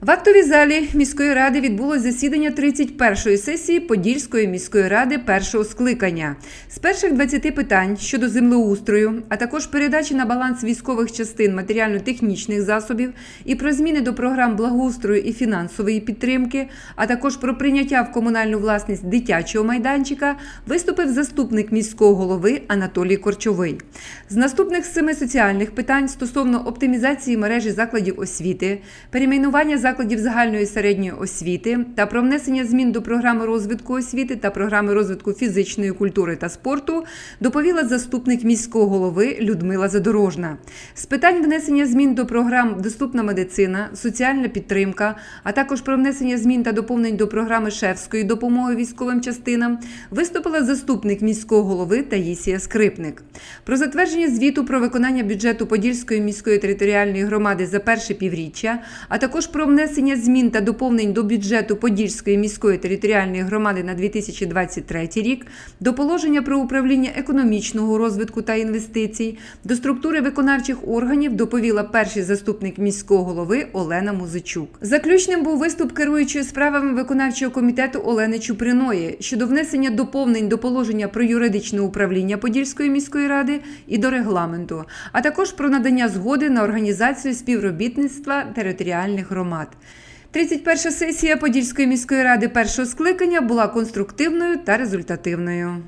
В актовій залі міської ради відбулось засідання 31-ї сесії Подільської міської ради першого скликання. З перших 20 питань щодо землеустрою, а також передачі на баланс військових частин матеріально-технічних засобів і про зміни до програм благоустрою і фінансової підтримки, а також про прийняття в комунальну власність дитячого майданчика, виступив заступник міського голови Анатолій Корчовий. З наступних семи соціальних питань стосовно оптимізації мережі закладів освіти, перейменування закладів загальної середньої освіти та про внесення змін до програми розвитку освіти та програми розвитку фізичної культури та спорту доповіла заступник міського голови Людмила Задорожна. З питань внесення змін до програм Доступна медицина, соціальна підтримка, а також про внесення змін та доповнень до програми шефської допомоги військовим частинам виступила заступник міського голови Таїсія Скрипник. Про затвердження звіту про виконання бюджету Подільської міської територіальної громади за перше півріччя, а також про внесення змін та доповнень до бюджету Подільської міської територіальної громади на 2023 рік, до положення про управління економічного розвитку та інвестицій, до структури виконавчих органів доповіла перший заступник міського голови Олена Музичук. Заключним був виступ керуючої справами виконавчого комітету Олени Чуприної щодо внесення доповнень до положення про юридичне управління Подільської міської ради і до регламенту, а також про надання згоди на організацію співробітництва територіальних громад. 31 сесія Подільської міської ради першого скликання була конструктивною та результативною.